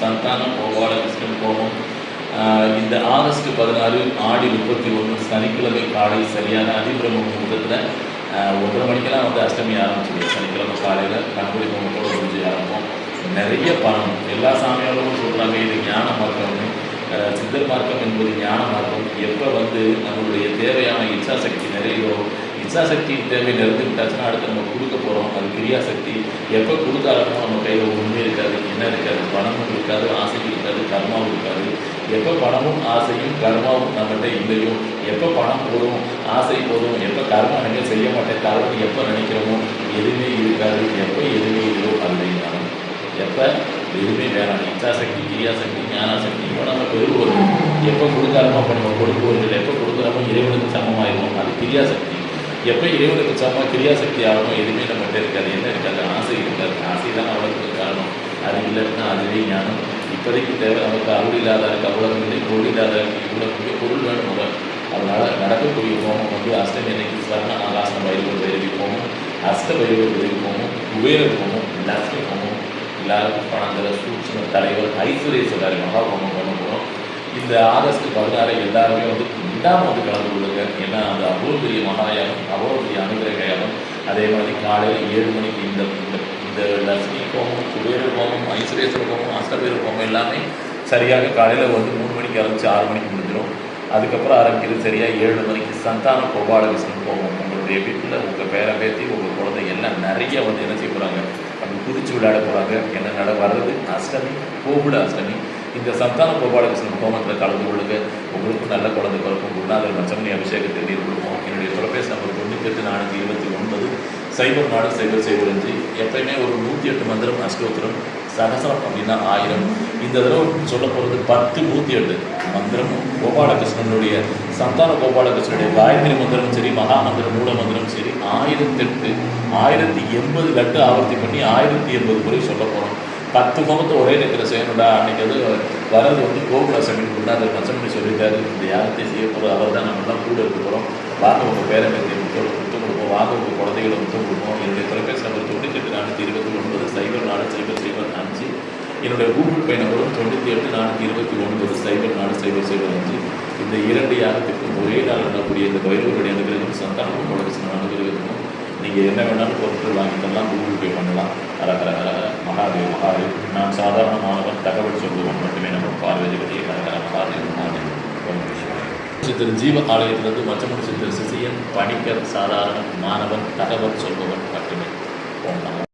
சந்தானம் கோபால கிருஷ்ணன் கோபம் இந்த ஆகஸ்ட் பதினாறு ஆடி முப்பத்தி ஒன்று சனிக்கிழமை காலை சரியான அதிபிரம முகூர்த்தத்தில் ஒன்றரை மணிக்கெல்லாம் வந்து அஷ்டமி ஆரம்பிச்சிடும் சனிக்கிழமை காலையில் கண்குடி முகத்தோடு முடிஞ்சு ஆரம்பம் நிறைய பணம் எல்லா சாமியாளரும் சொல்கிறாங்க இது ஞான மார்க்கம்னு. சித்தர் மார்க்கம் என்பது ஞான மார்க்கம். எப்போ வந்து நம்மளுடைய தேவையான இச்சாசக்தி நிறையோ இச்சாசக்தி தேவை நிறைந்து அடுத்து நம்ம கொடுக்க போகிறோம் அது கிரியாசக்தி. எப்போ கொடுத்தாலும் நம்ம கையில் ஒன்றுமே இருக்காது. என்ன இருக்காது? பணமும் இருக்காது ஆசையும் இருக்காது கர்மாவும் இருக்காது. எப்போ பணமும் ஆசையும் கர்மாவும் நம்மகிட்ட இல்லையோ? எப்போ பணம் போதும் ஆசை போதும்? எப்போ கர்மா நினைக்க செய்ய மாட்டேன்? கர்மம் எப்போ நினைக்கிறோமோ? எதுவுமே இருக்காது. எப்போ எதுவுமே இல்லையோ? அப்படின்னாலும் எப்போ? எதுவுமே வேணாம். இச்சாசக்தி கிரியாசக்தி ஞானாசக்தி இப்போ நம்ம பெறுவோம் எப்போ கொடுக்காரமோ அப்போ நம்ம கொடுக்குவோம் எப்போ கொடுக்குறோமோ? இறைவனுக்கு சமமாயிருவோம் அது கிரியாசக்தி. எப்போ இறைவனுக்கு சமமாக கிரியாசக்தி ஆகணும் எதுவுமே நம்மகிட்ட இருக்காது என்ன இருக்காது. ஆசை இருக்காது. ஆசை தான் அவளுக்கு காரணம். அது இல்லைன்னா அதுவே ஞானம். இப்போதைக்கு தேவை நமக்கு அருள் இல்லாதவருக்கு அவ்வளவு இல்லை பொருள் இல்லாதவருக்கு இவ்வளோ பொருள் வேணும் முதல் அதனால் நடக்கக்கூடிய ஹோமம் வந்து அஷ்டமி அன்னைக்கு சரண ஆகாசன பைரவர் பைரவி ஹோமம் அஷ்ட பைரவர் பைரவி ஹோமம் குபேர ஹோமம் லக்ஷ்மி ஹோமம் எல்லாருக்கும் பணங்கிற சூட்சம தலைவர் ஐஸ்வர்யேஸ்வரர் மகா ஹோமம் பண்ண போகிறோம் இந்த ஆகஸ்ட் பதினாறு எல்லாருமே வந்து விடாமல் வந்து கலந்து கொள்ளுங்க. ஏன்னா அது அவ்வளோ பெரிய மகாயானம் அவ்வளோ பெரிய அனுகிரக அதே மாதிரி காலையில் ஏழு மணிக்கு இந்த இந்த- இந்த லட்சுமி ஹோமம் குபேர ஹோமம் ஐஸ்வரேஸ்வர ஹோமம் அஷ்டபேர ஹோமம் எல்லாமே சரியாக காலையில் வந்து மூணு மணிக்கு ஆரம்பிச்சு ஆறு மணிக்கு முடிஞ்சிடும். அதுக்கப்புறம் ஆரம்பிக்கிறது சரியாக ஏழு மணிக்கு சந்தான கோபாலகிருஷ்ணன் ஹோமம். உங்களுடைய வீட்டில் உங்கள் பேரை பேத்தி உங்கள் குழந்தை எல்லாம் நிறைய வந்து என்ன செய்ய போகிறாங்க அப்படி குதிச்சு விளையாட போகிறாங்க என்ன நட வர்றது? அஷ்டமி கோகுல அஷ்டமி. இந்த சந்தான கோபாலகிருஷ்ணன் ஹோமத்தில் கலந்து கொள்ளுங்க. உங்களுக்கும் நல்ல குழந்தை பிறக்கும். குருநாதர் மச்சமணி அபிஷேகத்தை நீர் கொடுப்போம். என்னுடைய தொலைபேசி நம்பர் தொண்ணூத்தெட்டு நானூற்றி இருபத்தி ஒன்பது சைபர் நாடு சைபர் சைபர் அஞ்சு எப்பயுமே ஒரு நூற்றி எட்டு மந்திரம் அஷ்டோத்திரம் சகசரம் அப்படின்னா ஆயிரம். இந்த தடவை சொல்ல போகிறது பத்து நூற்றி எட்டு மந்திரமும் கோபாலகிருஷ்ணனுடைய சந்தான கோபாலகிருஷ்ணனுடைய காயத்ரி மந்திரமும் சரி மகா மந்திரம் மூல மந்திரம் சரி ஆயிரத்தெட்டு ஆயிரத்தி எண்பது லட்டு ஆவர்த்தி பண்ணி ஆயிரத்தி எண்பது முறை சொல்ல போகிறோம் பத்து முகத்தை ஒரே நேரத்தில் செய்யணும்டா. அன்னைக்கு அது வரது வந்து கோகுல சமீன் குருநாதர் பச்சமணி சொல்லிட்டாரு. இந்த யாரத்தை செய்ய போகிறோம் அவர் தான் நம்மளாம் கூட இருக்க போகிறோம் வாங்க உங்கள் பேரம்பேத்தி முத்தோட முத்தம் கொடுப்போம். வாங்க உங்கள் குழந்தைகளை முத்தம் கொடுப்போம். என்னுடைய தொலைபேசி நம்பர் தொண்ணூற்றி நானூற்றி இருபத்தி ஒன்பது சைபர் நாலு சைபர் சைபர் அஞ்சு. என்னுடைய கூகுள் பே நம்பரும் தொண்ணூற்றி எட்டு நானூற்றி இருபத்தி ஒன்பது சைபர் நாலு சைபர் சைபர் அஞ்சு. இந்த இரண்டு யாகத்திற்கும் ஒரே நாள் நடக்கூடிய இந்த பைரவருடைய அனுகிரகம் சந்தானம் கோபாலகிருஷ்ணன் அனுகிரகத்துக்கும் நீங்கள் என்ன வேணாலும் பொருட்கள் வாங்கிக்கலாம் கூகுள் பே பண்ணலாம். ஹரஹர பார்வை நான் சாதாரண மாணவன் தகவல் சொல்லுவோம் மட்டுமே நம்ம பார்வதிபதியை ஹரஹர மகாதேவ் மகாதேவ் சித்தர் ஜீவ ஆலயத்திலிருந்து மச்சமுடி சித்தர் சிசியன் பணிக்கர் சாதாரண மாணவன் தகவல் சொல்பவன் மட்டுமே போனான்